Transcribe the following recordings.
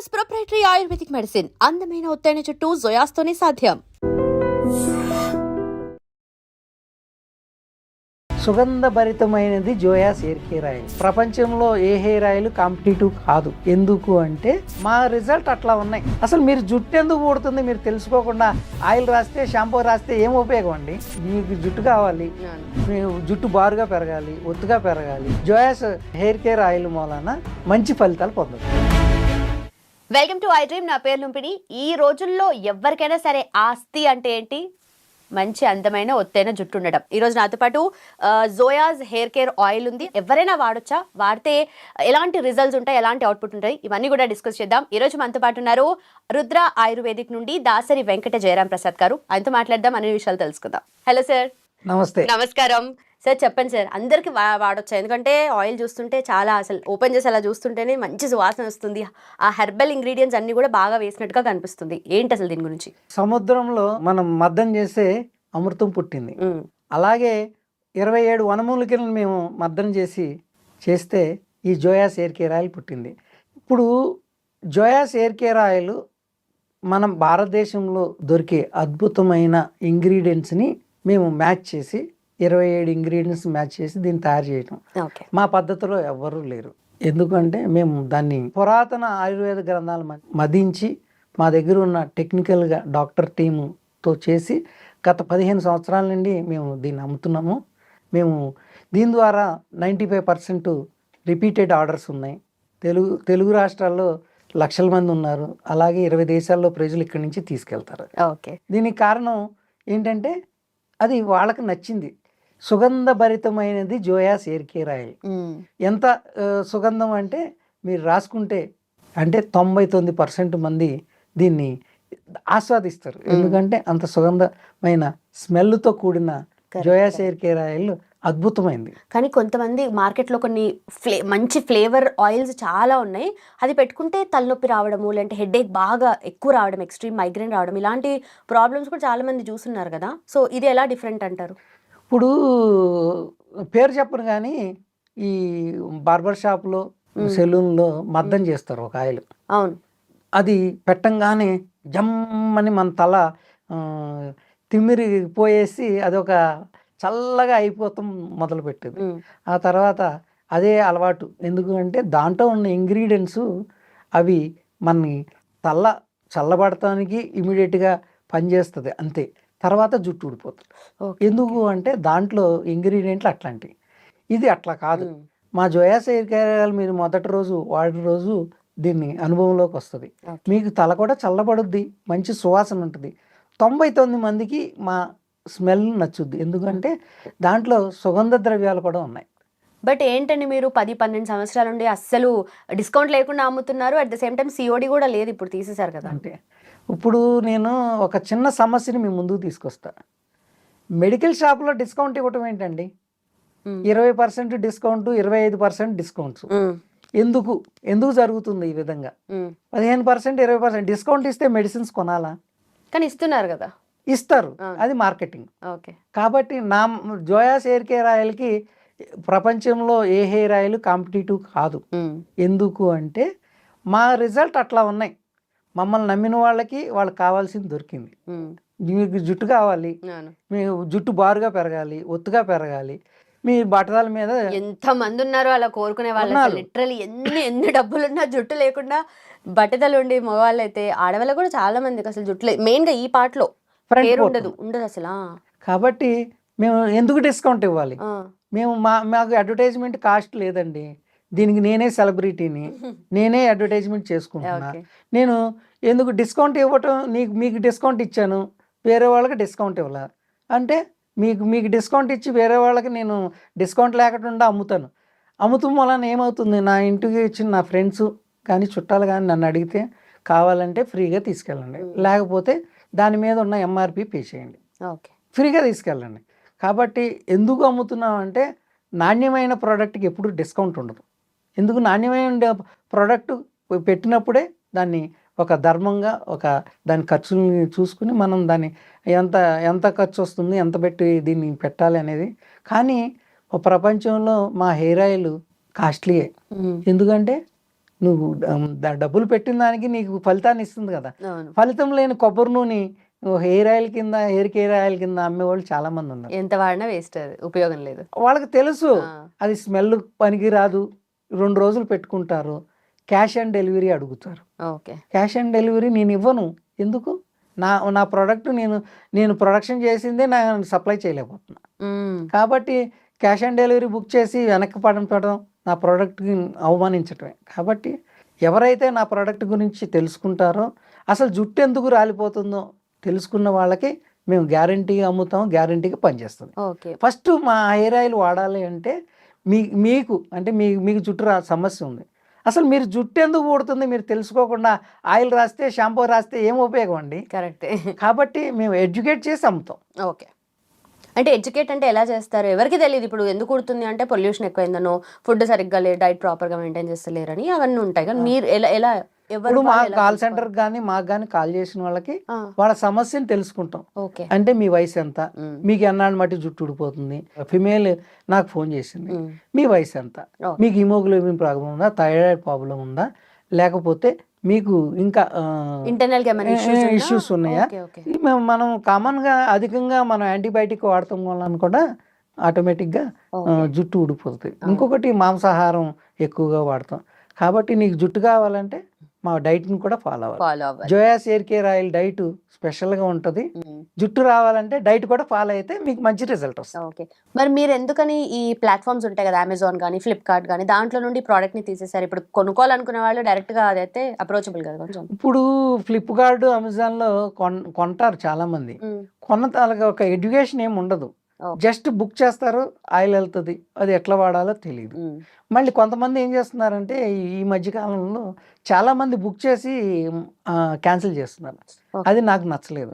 జోయాస్ proprietary ayurvedic medicine అందమైన ఒత్తైన చుట్టూ జోయాస్తోనే సాధ్యం. సుగంధభరితమైనది జోయాస్ హెయిర్ కేర్ ఆయిల్ ప్రపంచంలో ఏ హెయిర్ ఆయిల్ కాంపిటేటివ్ కాదు. ఎందుకు అంటే మా రిజల్ట్ అట్లా ఉన్నాయి. అసలు మీరు జుట్టు ఎందుకు ఊడుతుంది మీరు తెలుసుకోకుండా ఆయిల్ రాస్తే షాంపూ రాస్తే ఏం ఉపయోగం అండి? మీకు జుట్టు కావాలి. జుట్టు బారుగా పెరగాలి ఒత్తుగా పెరగాలి. జోయాస్ హెయిర్ కేర్ ఆయిల్ మూలన మంచి ఫలితాలు పొందదు వెల్కమ్ టు ఐ డ్రీమ్. నా పేరు లుంపిడి ఈ రోజుల్లో ఎవరికైనా సరే ఆస్తి అంటే ఏంటి? మంచి అందమైన ఒత్తైన జుట్టు ఉండడం. ఈ రోజు నాతో పాటు ఆ, జోయాస్ హెయిర్ కేర్ ఆయిల్ ఉంది. ఎవరైనా వాడొచ్చా? వాడితే ఎలాంటి రిజల్ట్స్ ఉంటాయి? ఎలాంటి అవుట్పుట్ ఉంటాయి? ఇవన్నీ కూడా డిస్కస్ చేద్దాం. ఈ రోజు మనతో పాటు ఉన్నారు రుద్ర ఆయుర్వేదిక్ నుండి దాసరి వెంకట జయరాం ప్రసాద్ గారు. ఆయనతో మాట్లాడదాం అన్ని విషయాలు తెలుసుకుందాం. హలో సార్ నమస్తే. నమస్కారం. సార్ చెప్పండి సార్. అందరికి వా వాడొచ్చా? ఎందుకంటే ఆయిల్ చూస్తుంటే చాలా అసలు ఓపెన్ చేసి అలా చూస్తుంటేనే మంచి సువాసన వస్తుంది. ఆ హెర్బల్ ఇంగ్రీడియంట్స్ అన్ని కూడా బాగా వేసినట్టుగా కనిపిస్తుంది. ఏంటి అసలు దీని గురించి? సముద్రంలో మనం మద్దం చేసే అమృతం పుట్టింది. అలాగే ఇరవై ఏడు వనమూలికలను మేము మద్దం చేసి చేస్తే ఈ జోయాస్ ఎయిర్ కేర్ ఆయిల్ పుట్టింది. ఇప్పుడు జోయాస్ ఎయిర్ కేర్ ఆయిల్ మనం భారతదేశంలో దొరికే అద్భుతమైన ఇంగ్రీడియంట్స్ని మేము మ్యాచ్ చేసి ఇరవై ఏడు ఇంగ్రీడియంట్స్ మ్యాచ్ చేసి దీన్ని తయారు చేయటం. ఓకే. మా పద్ధతిలో ఎవ్వరూ లేరు. ఎందుకంటే మేము దాన్ని పురాతన ఆయుర్వేద గ్రంథాలు మదించి మా దగ్గర ఉన్న టెక్నికల్గా డాక్టర్ టీముతో చేసి గత పదిహేను సంవత్సరాల నుండి మేము దీన్ని అమ్ముతున్నాము. మేము దీని ద్వారా ninety five percent repeated orders ఉన్నాయి. తెలుగు తెలుగు రాష్ట్రాల్లో లక్షల మంది ఉన్నారు. అలాగే ఇరవై దేశాల్లో ప్రజలు ఇక్కడి నుంచి తీసుకెళ్తారు. ఓకే. దీనికి కారణం ఏంటంటే అది వాళ్ళకి నచ్చింది. సుగంధభరితమైనది జోయాస్ ఎయిర్ కేర్ ఆయిల్. ఎంత సుగంధం అంటే మీరు రాసుకుంటే అంటే తొంభై తొమ్మిది పర్సెంట్ మంది దీన్ని ఆస్వాదిస్తారు. ఎందుకంటే అంత సుగంధమైన స్మెల్తో కూడిన జోయాస్ ఎయిర్ కేర్ ఆయిల్ అద్భుతమైంది. కానీ కొంతమంది మార్కెట్లో కొన్ని ఫ్లే మంచి ఫ్లేవర్ ఆయిల్స్ చాలా ఉన్నాయి. అది పెట్టుకుంటే తలనొప్పి రావడము లేదంటే హెడేక్ బాగా ఎక్కువ రావడం ఎక్స్ట్రీమ్ మైగ్రేన్ రావడం ఇలాంటి ప్రాబ్లమ్స్ కూడా చాలా మంది చూస్తున్నారు కదా. సో ఇది ఎలా డిఫరెంట్ అంటారు? ఇప్పుడు పేరు చెప్పను కానీ ఈ బార్బర్ షాప్లో సెలూన్లో మద్దం చేస్తారు ఒక ఆయిల్. అవును. అది పెట్టంగానే జమ్మని మన తల తిమ్మిరి పోయేసి అదొక చల్లగా అయిపోతాం మొదలు పెట్టేది. ఆ తర్వాత అదే అలవాటు. ఎందుకు అంటే దాంట్లో ఉన్న ఇంగ్రీడియంట్స్ అవి మనని తల్ల చల్లబడటానికి ఇమీడియట్గా పనిచేస్తుంది అంతే. తర్వాత జుట్టు ఊడిపోతుంది. ఎందుకు అంటే దాంట్లో ఇంగ్రీడియంట్లు అట్లాంటివి. ఇది అట్లా కాదు. మా జోయాస్ ఎయిర్ కేర్ మీరు మొదటి రోజు వాడి రోజు దీన్ని అనుభవంలోకి వస్తుంది. మీకు తల కూడా చల్లబడుద్ది మంచి సువాసన ఉంటుంది. తొంభై తొమ్మిది మందికి మా స్మెల్ నచ్చుద్ది. ఎందుకంటే దాంట్లో సుగంధ ద్రవ్యాలు కూడా ఉన్నాయి. బట్ ఏంటండి మీరు పది పన్నెండు సంవత్సరాల నుండి అస్సలు డిస్కౌంట్ లేకుండా అమ్ముతున్నారు. At the same time COD కూడా లేదు ఇప్పుడు తీసేశారు కదా. అంటే ఇప్పుడు నేను ఒక చిన్న సమస్యని మీ ముందుకు తీసుకొస్తా. మెడికల్ షాప్లో డిస్కౌంట్ ఇవ్వటం ఏంటండి. ఇరవై పర్సెంట్ డిస్కౌంట్ ఇరవై ఐదు పర్సెంట్ డిస్కౌంట్స్. ఎందుకు? ఎందుకు జరుగుతుంది ఈ విధంగా. పదిహేను పర్సెంట్ ఇరవై పర్సెంట్ డిస్కౌంట్ ఇస్తే మెడిసిన్స్ కొనాలా? కానీ ఇస్తున్నారు కదా. ఇస్తారు. అది మార్కెటింగ్. ఓకే. కాబట్టి నా జోయాస్ హెయిర్ కేర్ ఆయిల్కి ప్రపంచంలో ఏ హెయిర్ ఆయిల్ కాంపిటేటివ్ కాదు. ఎందుకు అంటే మా రిజల్ట్ అట్లా ఉన్నాయి మమ్మల్ని నమ్మిన వాళ్ళకి వాళ్ళకి కావాల్సింది దొరికింది. మీకు జుట్టు కావాలి మీ జుట్టు బారుగా పెరగాలి ఒత్తుగా పెరగాలి మీ బట్టల మీద ఎంత మంది ఉన్నారో అలా కోరుకునే వాళ్ళు. లిటరలీ ఎన్ని ఎన్ని డబ్బులున్నా జుట్టు లేకుండా బట్టతలు ఉండి మగవాళ్ళు అయితే ఆడవాళ్ళు కూడా చాలా మందికి అసలు జుట్టు లే- మెయిన్గా ఈ పాటలో. ఉండదు ఉండదు అసలు. కాబట్టి మేము ఎందుకు డిస్కౌంట్ ఇవ్వాలి. మేము మా మాకు అడ్వర్టైజ్మెంట్ కాస్ట్ లేదండి. దీనికి నేనే సెలబ్రిటీని నేనే అడ్వర్టైజ్మెంట్ చేసుకుంటున్నా. నేను ఎందుకు డిస్కౌంట్ ఇవ్వటం? నీకు మీకు డిస్కౌంట్ ఇచ్చాను. వేరే వాళ్ళకి డిస్కౌంట్ ఇవ్వాల. అంటే మీకు మీకు డిస్కౌంట్ ఇచ్చి వేరే వాళ్ళకి నేను డిస్కౌంట్ లేకుండా అమ్ముతాను. అమ్ముతాం వలన ఏమవుతుంది? నా ఇంటికి ఇచ్చిన నా ఫ్రెండ్స్ కానీ చుట్టాలు కానీ నన్ను అడిగితే కావాలంటే ఫ్రీగా తీసుకెళ్ళండి. లేకపోతే దాని మీద ఉన్న ఎంఆర్పి పే చేయండి. ఓకే. ఫ్రీగా తీసుకెళ్ళండి. కాబట్టి ఎందుకు అమ్ముతున్నాం అంటే నాణ్యమైన ప్రోడక్ట్కి ఎప్పుడు డిస్కౌంట్ ఉండదు. ఎందుకు నాణ్యమైన ప్రోడక్ట్ పెట్టినప్పుడే దాన్ని ఒక ధర్మంగా ఒక దాని ఖర్చుల్ని చూసుకుని మనం దాన్ని ఎంత ఎంత ఖర్చు వస్తుంది ఎంత పెట్టి దీన్ని పెట్టాలి అనేది. కానీ ప్రపంచంలో మా హెయిర్ ఆయిల్ కాస్ట్లీయే. ఎందుకంటే నువ్వు డబ్బులు పెట్టిన దానికి నీకు ఫలితాన్ని ఇస్తుంది కదా. ఫలితం లేని కొబ్బరి నూనె హెయిర్ ఆయిల్ కింద హెయిర్ కేర్ ఆయిల్ కింద అమ్మేవాళ్ళు చాలా మంది ఉన్నారు. ఎంత వాడినా వేస్ట్ అది ఉపయోగం లేదు. వాళ్ళకి తెలుసు అది స్మెల్ పనికి రాదు రెండు రోజులు పెట్టుకుంటారు క్యాష్ ఆన్ డెలివరీ అడుగుతారు. ఓకే. క్యాష్ ఆన్ డెలివరీ నేను ఇవ్వను. ఎందుకు? నా నా ప్రోడక్ట్ నేను నేను ప్రొడక్షన్ చేసిందే నా సప్లై చేయలేకపోతున్నా. కాబట్టి క్యాష్ ఆన్ డెలివరీ బుక్ చేసి వెనక్కి పడడం నా ప్రోడక్ట్కి అవమానించటమే. కాబట్టి ఎవరైతే నా ప్రోడక్ట్ గురించి తెలుసుకుంటారో అసలు జుట్టు ఎందుకు రాలిపోతుందో తెలుసుకున్న వాళ్ళకి మేము గ్యారంటీగా అమ్ముతాం గ్యారంటీగా పనిచేస్తుంది. ఓకే. ఫస్ట్ మా హెయిర్ ఆయిల్ వాడాలి అంటే మీ మీకు అంటే మీ మీకు జుట్టు రా సమస్య ఉంది. అసలు మీరు జుట్టు ఎందుకు ఊడుతుంది మీరు తెలుసుకోకుండా ఆయిల్ రాస్తే షాంపూ రాస్తే ఏం ఉపయోగం అండి? కరెక్టే. కాబట్టి మేము ఎడ్యుకేట్ చేసి అమ్ముతాం. ఓకే. అంటే ఎడ్యుకేట్ అంటే ఎలా చేస్తారు? ఎవరికి తెలియదు ఇప్పుడు ఎందుకు కుడుతుంది అంటే పొల్యూషన్ ఎక్కువైందనో ఫుడ్ సరిగ్గా లేదు డైట్ ప్రాపర్గా మెయింటైన్ చేస్తలేరని అవన్నీ ఉంటాయి. కానీ మీరు ఎలా ఎలా ఇప్పుడు మా కాల్? సెంటర్ కానీ మాకు కానీ కాల్ చేసిన వాళ్ళకి వాళ్ళ సమస్యను తెలుసుకుంటాం. అంటే మీ వయసు ఎంత? మీకు ఎన్నాళ్ళు మట్టి జుట్టు ఊడిపోతుంది? ఫిమేల్ నాకు ఫోన్ చేసింది. మీ వయసు ఎంత. మీకు హిమోగ్లోబిన్ ప్రాబ్లం ఉందా? థైరాయిడ్ ప్రాబ్లం ఉందా? లేకపోతే మీకు ఇంకా ఇంటర్నల్గా? ఇష్యూస్ ఉన్నాయా? మనం కామన్గా అధికంగా మనం యాంటీబయాటిక్ వాడటం వలన కూడా ఆటోమేటిక్గా ఓకే. జుట్టు ఊడిపోతుంది. ఇంకొకటి మాంసాహారం ఎక్కువగా వాడతాం. కాబట్టి నీకు జుట్టు కావాలంటే మా డైట్ని కూడా ఫాలో అవ్వాలి. Joyas hair care oil diet స్పెషల్గా ఉంటుంది. జుట్టు రావాలంటే డైట్ కూడా ఫాలో అయితే మీకు మంచి రిజల్ట్ వస్తుంది. ఓకే. మరి మీరు ఎందుకని ఈ ప్లాట్ఫామ్స్ ఉంటాయి కదా అమెజాన్ కానీ ఫ్లిప్కార్ట్ కానీ దాంట్లో నుండి ప్రోడక్ట్ని తీసేసారు ఇప్పుడు కొనుక్కోవాలనుకునే వాళ్ళు డైరెక్ట్గా అదైతే అప్రోచబుల్ కదా కొంచెం. ఇప్పుడు ఫ్లిప్కార్ట్ అమెజాన్లో కొన్ కొంటారు చాలామంది. ఉమ్, కొన్న తాలూకా ఒక ఎడ్యుకేషన్ ఏమి ఉండదు. జస్ట్ బుక్ చేస్తారు ఆయిల్ వెళ్తుంది అది ఎట్లా వాడాలో తెలియదు మళ్ళీ కొంతమంది ఏం చేస్తున్నారంటే ఈ- ఈ మధ్య కాలంలో చాలా మంది బుక్ చేసి క్యాన్సిల్ చేస్తున్నారు. అది నాకు నచ్చలేదు.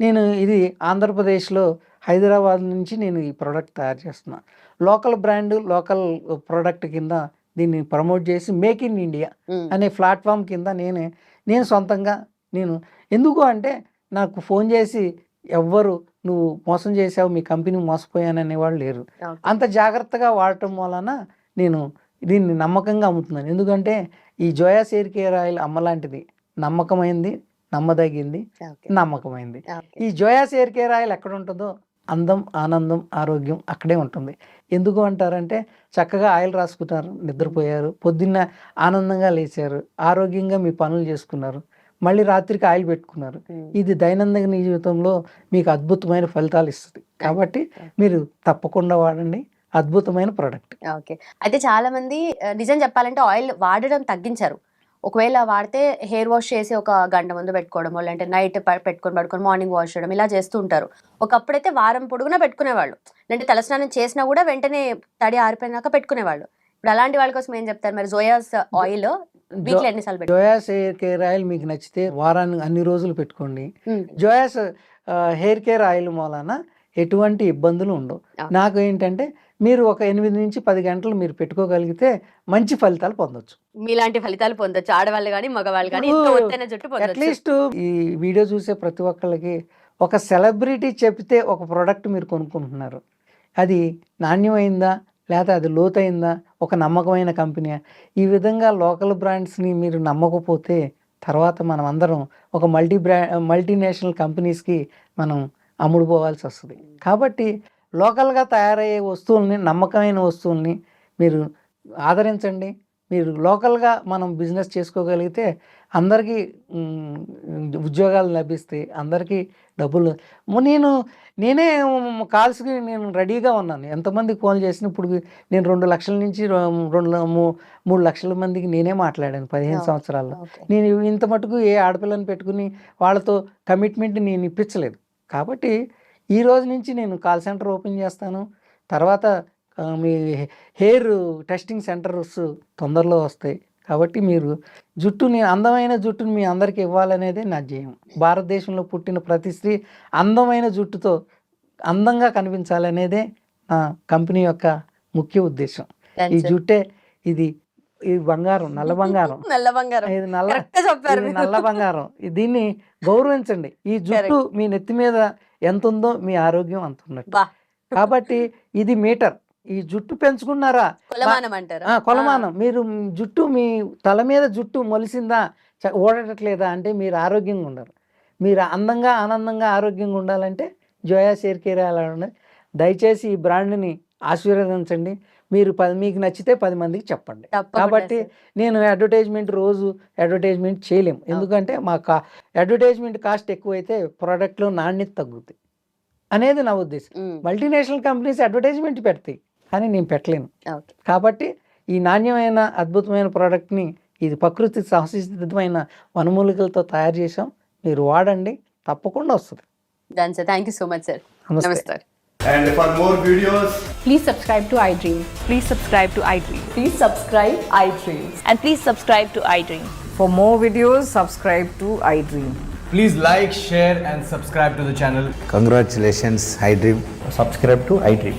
నేను ఇది ఆంధ్రప్రదేశ్లో హైదరాబాద్ నుంచి నేను ఈ ప్రోడక్ట్ తయారు చేస్తున్నా. లోకల్ బ్రాండ్ లోకల్ ప్రోడక్ట్ కింద దీన్ని ప్రమోట్ చేసి మేక్ ఇన్ ఇండియా అనే ప్లాట్ఫామ్ కింద నేనే నేను సొంతంగా నేను ఎందుకు అంటే నాకు ఫోన్ చేసి ఎవ్వరు నువ్వు మోసం చేసావు మీ కంపెనీ మోసపోయాను అనేవాళ్ళు లేరు. అంత జాగ్రత్తగా వాడటం వలన నేను దీన్ని నమ్మకంగా అమ్ముతున్నాను ఎందుకంటే ఈ జోయాస్ ఎయిర్ కేర్ ఆయిల్ అమ్మలాంటిది నమ్మకమైంది నమ్మదగింది. నమ్మకమైంది. ఈ జోయాస్ ఎయిర్ కేర్ ఆయిల్ ఎక్కడ ఉంటుందో అందం ఆనందం ఆరోగ్యం అక్కడే ఉంటుంది ఎందుకు అంటారంటే చక్కగా ఆయిల్ రాసుకుంటారు నిద్రపోయారు పొద్దున్న ఆనందంగా లేచారు ఆరోగ్యంగా మీ పనులు చేసుకున్నారు మళ్ళీ రాత్రికి ఆయిల్ పెట్టుకున్నారు. ఇది దైనందిన జీవితంలో మీకు అద్భుతమైన ఫలితాలు ఇస్తుంది. కాబట్టి మీరు తప్పకుండా వాడండి. అద్భుతమైన ప్రోడక్ట్. ఓకే. అయితే చాలా మంది నిజం చెప్పాలంటే ఆయిల్ వాడడం తగ్గించారు. ఒకవేళ వాడితే హెయిర్ వాష్ చేసి ఒక గంట ముందు పెట్టుకోవడం లేదంటే నైట్ పెట్టుకొని పడుకొని మార్నింగ్ వాష్ చేయడం ఇలా చేస్తూ ఉంటారు. ఒకప్పుడైతే వారం పొడుగునా పెట్టుకునేవాళ్ళు. అంటే తలస్నానం చేసినా కూడా వెంటనే తడి ఆరిపోయినాక పెట్టుకునేవాళ్ళు. ఇప్పుడు అలాంటి వాళ్ళ కోసం ఏం చెప్తారు? మరి Joyas oil Joyas hair care oil మీకు నచ్చితే వారానికి అన్ని రోజులు పెట్టుకోండి. జోయాస్ హెయిర్ కేర్ ఆయిల్ మూలాన ఎటువంటి ఇబ్బందులు ఉండవు. నాకు ఏంటంటే మీరు ఒక ఎనిమిది నుంచి పది గంటలు మీరు పెట్టుకోగలిగితే మంచి ఫలితాలు పొందొచ్చు. మీలాంటి ఫలితాలు పొందొచ్చు. ఆడవాళ్ళు కానీ మగవాళ్ళు కానీ జుట్టు అట్లీస్ట్ ఈ వీడియో చూసే ప్రతి ఒక్కళ్ళకి ఒక సెలబ్రిటీ చెప్తే ఒక ప్రోడక్ట్ మీరు కొనుక్కుంటున్నారు. అది నాణ్యమైందా? లేకపోతే అది లోతైందా? ఒక నమ్మకమైన కంపెనీయా? ఈ విధంగా లోకల్ బ్రాండ్స్ని మీరు నమ్మకపోతే తర్వాత మనం అందరం ఒక మల్టీ బ్రా మల్టీనేషనల్ కంపెనీస్కి మనం అమ్ముడుపోవాల్సి వస్తుంది. కాబట్టి లోకల్గా తయారయ్యే వస్తువుల్ని నమ్మకమైన వస్తువుల్ని మీరు ఆదరించండి. మీరు లోకల్గా మనం బిజినెస్ చేసుకోగలిగితే అందరికీ ఉద్యోగాలు లభిస్తాయి అందరికీ డబ్బులు. నేను నేనే కాల్స్కి నేను రెడీగా ఉన్నాను. ఎంతమందికి ఫోన్ చేసినప్పుడు నేను రెండు లక్షల నుంచి రెండు మూడు లక్షల మందికి నేనే మాట్లాడాను పదిహేను. సంవత్సరాల్లో. నేను ఇంత మటుకు ఏ ఆడపిల్లని పెట్టుకుని వాళ్ళతో కమిట్మెంట్ నేను ఇప్పించలేదు. కాబట్టి ఈ రోజు నుంచి నేను కాల్ సెంటర్ ఓపెన్ చేస్తాను. తర్వాత మీ హెయిర్ టెస్టింగ్ సెంటర్స్ తొందరలో వస్తాయి. కాబట్టి మీరు జుట్టుని అందమైన జుట్టుని మీ అందరికీ ఇవ్వాలనేదే నా ధ్యేయం. భారతదేశంలో పుట్టిన ప్రతి స్త్రీ అందమైన జుట్టుతో అందంగా కనిపించాలనేదే నా కంపెనీ యొక్క ముఖ్య ఉద్దేశం. ఈ జుట్టే ఇది ఇది బంగారం నల్ల బంగారం. నల్ల బంగారం. ఇది నల్ల చెప్పారు. నల్ల బంగారం. ఈ దీన్ని గౌరవించండి. ఈ జుట్టు మీ నెత్తి మీద ఎంత ఉందో మీ ఆరోగ్యం అంత ఉన్నట్టు. కాబట్టి ఇది మీటర్. ఈ జుట్టు పెంచుకున్నారా? కొలమానం అంటారా? ఆ, కొలమానం. మీరు జుట్టు మీ తల మీద జుట్టు మొలిసిందా? ఓడటట్లేదా? అంటే మీరు ఆరోగ్యంగా ఉండరు మీరు అందంగా ఆనందంగా ఆరోగ్యంగా ఉండాలంటే జోయా షేర్ కేర్ అలా ఉండాలి దయచేసి ఈ బ్రాండ్ని ఆశీర్వదించండి. మీరు పది మీకు నచ్చితే పది మందికి చెప్పండి. కాబట్టి. నేను అడ్వర్టైజ్మెంట్ రోజు అడ్వర్టైజ్మెంట్ చేయలేము. ఎందుకంటే మా కా అడ్వర్టైజ్మెంట్ కాస్ట్ ఎక్కువైతే ప్రోడక్ట్లో నాణ్యత తగ్గుతుంది అనేది నా ఉద్దేశం. మల్టీనేషనల్ కంపెనీస్ అడ్వర్టైజ్మెంట్ పెడతాయి. కానీ నేను పెట్టలేను ఓకే. కాబట్టి ఈ నాణ్యమైన అద్భుతమైన ప్రోడక్ట్ని ఇది ప్రకృతి సహసిద్ధమైన వనమూలికలతో తయారు చేసాం మీరు వాడండి తప్పకుండా వస్తుంది done sir thank you so much sir. నమస్తే And for more videos, Please subscribe to iDream. Please subscribe to iDream. Please subscribe iDream. And please subscribe to iDream. For more videos, subscribe to iDream. Please like, share, and subscribe to the channel. Congratulations, iDream. subscribe to iDream.